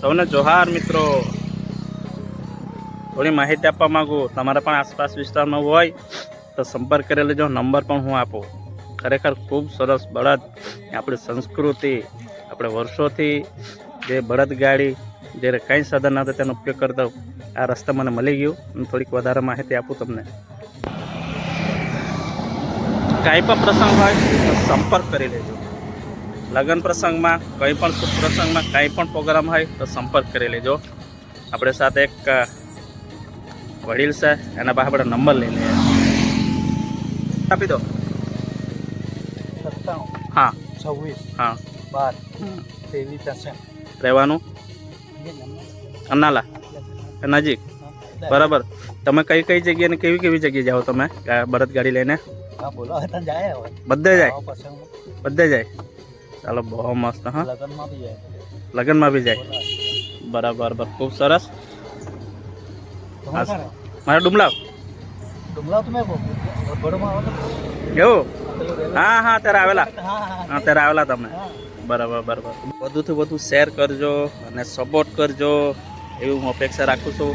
સૌને જોહાર મિત્રો. થોડી માહિતી આપવા માંગુ. તમારા પણ આસપાસ વિસ્તારમાં હોય તો સંપર્ક કરી લેજો. નંબર પણ હું આપું. ખરેખર ખૂબ સરસ બળદ. આપણી સંસ્કૃતિ, આપણે વર્ષોથી જે બળદ ગાડી જ્યારે કંઈ સાધન ના હતું તેનો ઉપયોગ કરતા આ રસ્તા મને મળી ગયું. અને થોડીક વધારે માહિતી આપું તમને. કાંઈ પણ પ્રસંગ હોય તો સંપર્ક કરી લેજો. લગ્ન પ્રસંગમાં કંઈ પણ પ્રસંગમાં કંઈ પણ પ્રોગ્રામ હોય તો સંપર્ક કરી લેજો. આપણે સાથે એક વડીલ છે એના પાસે આપણે નંબર લઈ લઈએ. આપી દો. સત્તાણું હા. છવ્વીસ હા. બાર હશે રહેવાનું. અનાલા? નજીક બરાબર. તમે કઈ કઈ જગ્યાને કેવી કેવી જગ્યાએ જાઓ તમે? બરત ગાડી લઈને? બધે જાય? બધે જાય? ચાલો બહુ મસ્ત હા. લગ્નમાં બી જાય. બરાબર બરાબર. ખૂબ સરસ? મારા ડુમલાવ? રેલવે- હા હા ત્યારે આવેલા. હા ત્યારે આવેલા તમે બરાબર બરાબર. વધુથી વધુ શેર કરજો અને સપોર્ટ કરજો. એવી હું અપેક્ષા રાખું છું.